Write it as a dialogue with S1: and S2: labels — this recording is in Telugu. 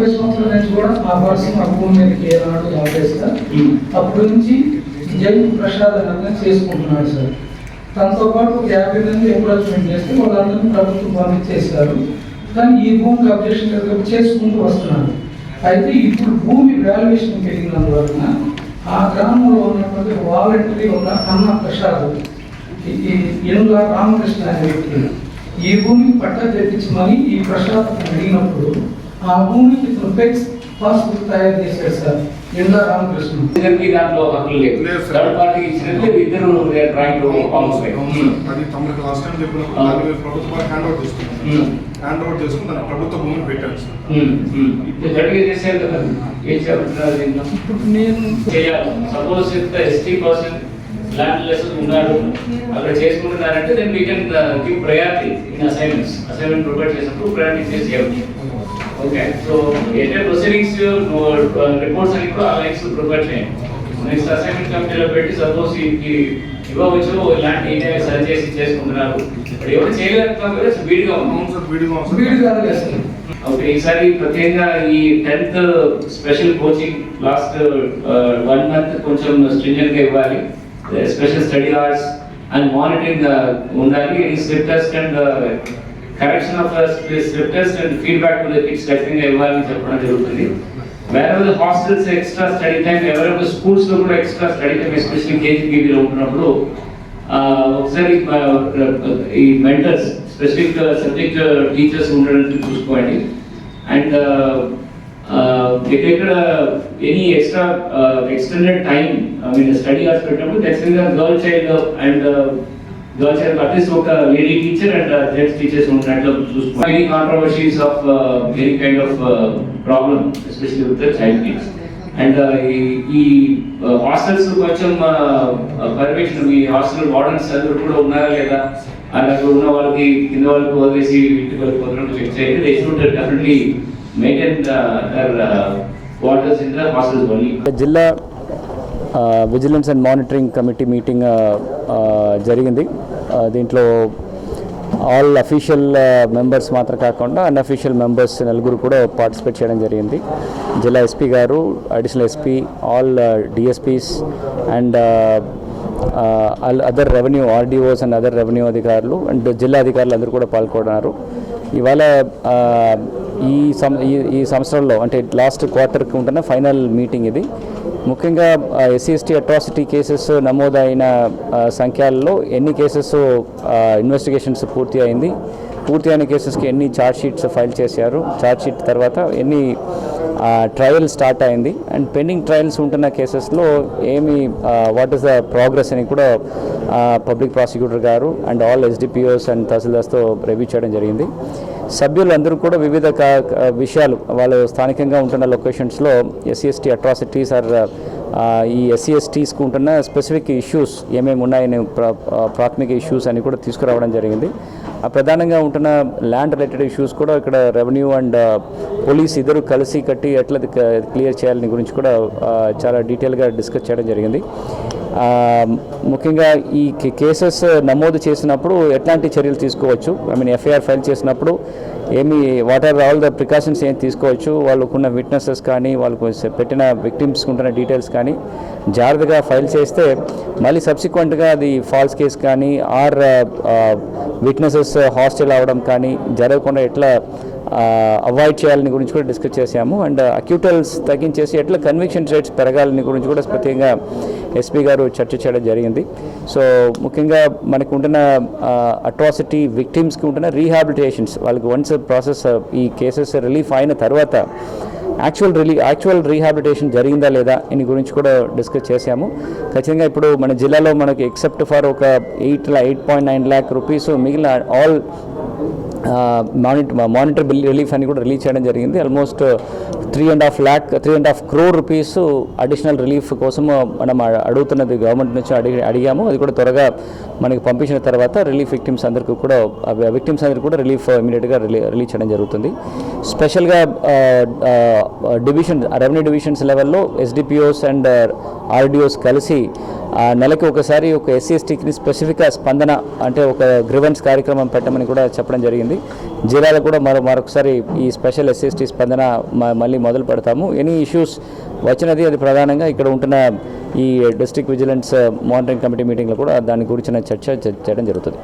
S1: ముప్పై సంవత్సరాల నుంచి కూడా ఆ పర్సన్ ఆ భూమి మీదకి ఏనాడు రాలేదు సార్. అప్పటి నుంచి జైలు ప్రసాదనంగా చేసుకుంటున్నాడు సార్. తనతో పాటు ఒక యాభై మంది ఎంప్లాయ్మెంట్ చేస్తే వాళ్ళందరినీ ప్రభుత్వం పంపించేశారు. కానీ ఈ భూమికి అబ్జెక్షన్ చేసుకుంటూ వస్తున్నారు అయితే ఇప్పుడు భూమి వాల్యుయేషన్ పెరిగినందువలన ఆ గ్రామంలో ఉన్నటువంటి వాలంటరీ ఒక అన్న ప్రసాద్ ఎనుల రామకృష్ణ అనే వ్యక్తి ఈ భూమికి పట్టా తెప్పించమని ఈ ప్రసాద్ అడిగినప్పుడు ఆ భూమికి ప్రిఫెక్స్ ఫెక్స్ పాస్బుక్ తయారు చేశారు సార్ ఎనుల రామకృష్ణ
S2: ఇద్దరికి దాంట్లో హక్కులు
S3: లేదు
S2: థర్డ్ పార్టీ ఇచ్చినట్టు ఇద్దరు డ్రాయింగ్ కాన్సెప్ట్
S3: అది తమకు లాస్ట్ టైం చెప్పినప్పుడు
S2: ఆ.
S3: దాన్ని ప్రభుత్వం హ్యాండ్ ఓవర్ చేసుకున్నాం హ్యాండ్ ఓవర్ చేసుకుని దాన్ని ప్రభుత్వ భూమిని పెట్టాను సార్
S2: ఇప్పుడు గట్టిగా చేశారు కదా ఏం చెప్తున్నారు
S1: ఇప్పుడు నేను
S2: చేయాలి సపోజ్ ఇంత ఎస్టీ పర్సన్ ల్యాండ్ లెస్ ఉన్నారు అక్కడ చేసుకుంటున్నారంటే then we can give priority in assignments assignment provide చేసినప్పుడు ప్రయారిటీ చేసి ఓకే సో ఏంటంటే ప్రొసీడింగ్స్ రిపోర్ట్స్ అని కూడా ఆ లైన్స్ ప్రొవైడ్ చేయండి నెక్స్ట్ అసైన్మెంట్ కమిటీలో పెట్టి సపోజ్ ఈ ఇవ్వవచ్చు ఇలాంటి సరి చేసి చేసుకుంటున్నారు. ఇప్పుడు ఎవరు వీడిగా
S3: సార్
S1: కాదు సార్.
S2: ఓకే ఈసారి ప్రత్యేకంగా ఈ tenth special coaching last one month కొంచెం స్ట్రింజెంట్గా ఇవ్వాలి. Special study hours and monitoring ఉండాలి. ఈ slip test and correction of slip and feedback to the kids ఖచ్చితంగా ఇవ్వాలని చెప్పడం జరుగుతుంది. వేరే హాస్టల్స్ ఎక్స్ట్రా స్టడీ టైం ఎవరైనా స్కూల్స్లో కూడా ఎక్స్ట్రా స్టడీ టైం ఎస్పెషల్లీ కేజీబీవీలో ఉంటున్నప్పుడు ఒకసారి ఈ మెంటర్స్ స్పెసిఫిక్ సబ్జెక్ట్ టీచర్స్ ఉండడానికి చూసుకోండి. అండ్ ఎక్కడెక్కడ any extra extended time I mean study hours పెట్టినప్పుడు ఖచ్చితంగా girl child and girl child at least ఒక lady teacher and gents teachers ఉన్నట్లు చూసుకోవాలి any controversies of any kind of problem especially with child kids and ఈ హాస్టల్స్ కొంచెం పర్యవేక్షణ ఈ హాస్టల్ వార్డన్స్ అందరూ కూడా ఉన్నారా లేదా? అలాగే ఉన్న వాళ్ళకి కింద వాళ్ళకి వదిలేసి ఇంటికి వాళ్ళకి వదలడం చెక్ చేయండి they should definitely maintain their waters in the hostels only
S4: జిల్లా vigilance and monitoring committee meeting జరిగింది. దీంట్లో ఆల్ అఫీషియల్ మెంబర్స్ మాత్రం కాకుండా అన్అఫీషియల్ మెంబర్స్ నలుగురు కూడా పార్టిసిపేట్ చేయడం జరిగింది. జిల్లా ఎస్పీ గారు additional SP all DSPs and other revenue RDOs and other revenue అధికారులు అండ్ జిల్లా అధికారులు అందరూ కూడా పాల్గొన్నారు. ఇవాళ ఈ సం ఈ సంవత్సరంలో అంటే లాస్ట్ క్వార్టర్కి ఉంటున్న ఫైనల్ మీటింగ్ ఇది. ముఖ్యంగా ఎస్సీ ఎస్టీ అట్రాసిటీ కేసెస్ నమోదైన సంఖ్యలలో సంఖ్యల్లో ఎన్ని కేసెస్ ఇన్వెస్టిగేషన్స్ పూర్తి అయింది. పూర్తి అయిన కేసెస్కి ఎన్ని ఛార్జ్ షీట్స్ ఫైల్ చేశారు. ఛార్జ్ షీట్ తర్వాత ఎన్ని ట్రయల్ స్టార్ట్ అయింది. అండ్ పెండింగ్ ట్రయల్స్ ఉంటున్న కేసెస్లో ఏమి వాట్ ఈస్ ద ప్రోగ్రెస్ అని కూడా పబ్లిక్ ప్రాసిక్యూటర్ గారు అండ్ ఆల్ ఎస్డిపిఓస్ అండ్ తహసీల్దార్స్తో రివ్యూ చేయడం జరిగింది. సభ్యులందరూ కూడా వివిధ విషయాలు వాళ్ళు స్థానికంగా ఉంటున్న లొకేషన్స్లో ఎస్సీఎస్టీ అట్రాసిటీస్ ఆర్ ఈ ఎస్సీ ఎస్టీస్కి ఉంటున్న స్పెసిఫిక్ ఇష్యూస్ ఏమేమి ఉన్నాయని ప్రా- ప్రాథమిక ఇష్యూస్ అని కూడా తీసుకురావడం జరిగింది. ప్రధానంగా ఉంటున్న ల్యాండ్ రిలేటెడ్ ఇష్యూస్ కూడా ఇక్కడ రెవెన్యూ అండ్ పోలీస్ ఇద్దరు కలిసి కట్టి ఎట్లా క్లియర్ చేయాలని గురించి కూడా చాలా డీటెయిల్గా డిస్కస్ చేయడం జరిగింది. ముఖ్యంగా ఈ కేసెస్ నమోదు చేసినప్పుడు ఎట్లాంటి చర్యలు తీసుకోవచ్చు? ఐ మీన్ ఎఫ్ఐఆర్ ఫైల్ చేసినప్పుడు ఏమి what are all the precautions ఏం తీసుకోవచ్చు వాళ్ళకున్న విట్నెసెస్ కానీ వాళ్ళకు పెట్టిన విక్టిమ్స్ ఉంటున్న డీటెయిల్స్ కానీ జాగ్రత్తగా ఫైల్ చేస్తే మళ్ళీ సబ్సిక్వెంట్గా అది ఫాల్స్ కేస్ కానీ ఆర్ విట్నెసెస్ హాస్టల్ అవ్వడం కానీ జరగకుండా ఎట్లా అవాయిడ్ చేయాలని గురించి కూడా డిస్కస్ చేశాము. అండ్ అక్యూటల్స్ uh, తగ్గించేసి ఎట్లా కన్విక్షన్ రేట్స్ పెరగాలని గురించి కూడా ప్రత్యేకంగా ఎస్పీ గారు చర్చ చేయడం జరిగింది. సో ముఖ్యంగా మనకు ఉంటున్న అట్రాసిటీ విక్టిమ్స్కి ఉంటున్న రీహాబిలిటేషన్స్ వాళ్ళకి వన్స్ ప్రాసెస్ uh, ఈ కేసెస్ రిలీఫ్ అయిన తర్వాత యాక్చువల్ రిలీ యాక్చువల్ రీహాబిలిటేషన్ జరిగిందా లేదా దీని గురించి కూడా డిస్కస్ చేశాము. ఖచ్చితంగా ఇప్పుడు మన జిల్లాలో మనకి ఎక్సెప్ట్ ఫర్ ఒక eight eight point nine lakh rupees మిగిలిన all monitor monitor bill relief అని కూడా రిలీజ్ చేయడం జరిగింది. Almost three and half lakh three and half crore rupees additional relief కోసం మనం అడుగుతున్నది గవర్నమెంట్ నుంచి అడిగి అడిగాము. అది కూడా త్వరగా మనకి పంపించిన తర్వాత రిలీఫ్ విక్టిమ్స్ అందరికీ కూడా విక్టిమ్స్ అందరికీ కూడా రిలీఫ్ ఇమీడియట్గా రిలీజ్ చేయడం జరుగుతుంది. స్పెషల్గా డివిజన్ రెవెన్యూ డివిజన్స్ లెవెల్లో ఎస్డిపిఓస్ అండ్ ఆర్డిఓస్ కలిసి నెలకి ఒకసారి ఒక ఎస్సీ ఎస్టీకి స్పెసిఫిక్గా స్పందన అంటే ఒక గ్రివెన్స్ కార్యక్రమం పెట్టమని కూడా చెప్పడం జరిగింది. జిల్లాలో కూడా మరో మరొకసారి ఈ స్పెషల్ ఎస్సీ ఎస్టీ స్పందన మ- మళ్ళీ మొదలు పెడతాము. ఎనీ ఇష్యూస్ వచ్చినది అది ప్రధానంగా ఇక్కడ ఉంటున్న ఈ డిస్ట్రిక్ట్ విజిలెన్స్ మానిటరింగ్ కమిటీ మీటింగ్లో కూడా దాని గురించిన చర్చ చేయడం జరుగుతుంది.